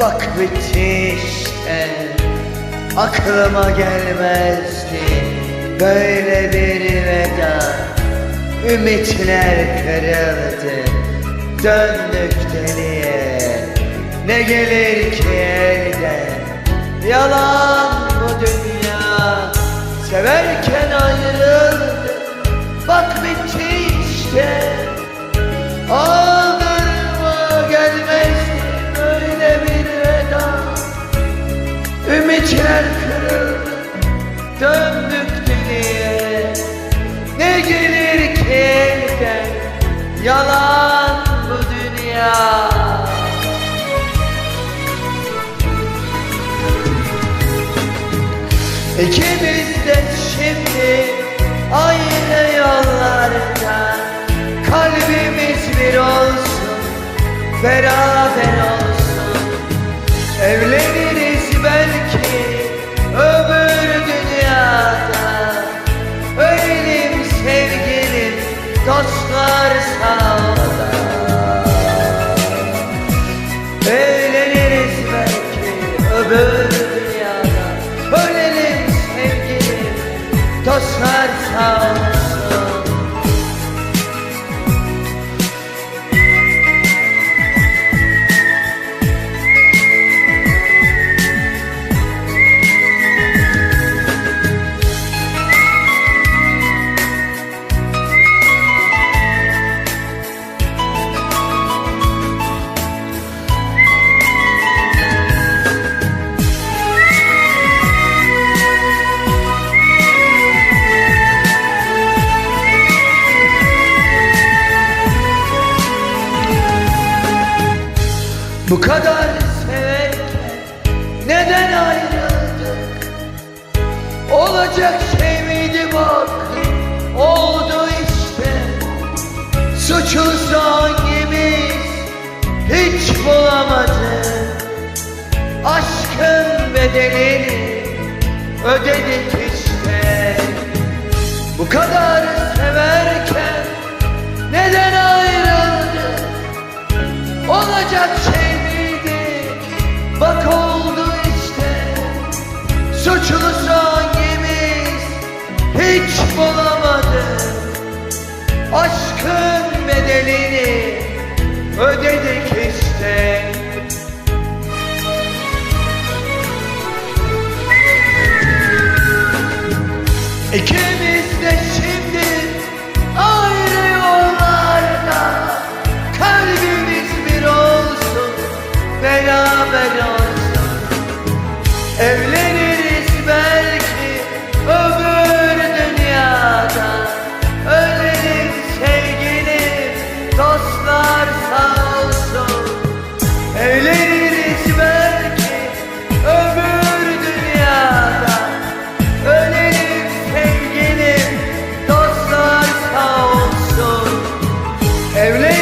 Bak bitti işte Aklıma gelmezdi. Böyle bir veda Ümitler kırıldı. Döndük deliye Ne gelir ki elden? Yalan bu dünya Severken ayrıldık yalan bu dünya. İkimiz de şimdi aynı yollarda Kalbimiz bir olsun, beraber Bu kadar severken neden ayrıldık? Olacak şey miydi bak oldu işte Suçlusu hangimiz hiç bulamadık Aşkın bedelini ödedik işte Bu kadar severken neden ayrıldık? Olacak şey ödedik işte. İkimiz de şimdi ayrı yollarda Kalbimiz bir olsun, beraber olsun. Evli Evlen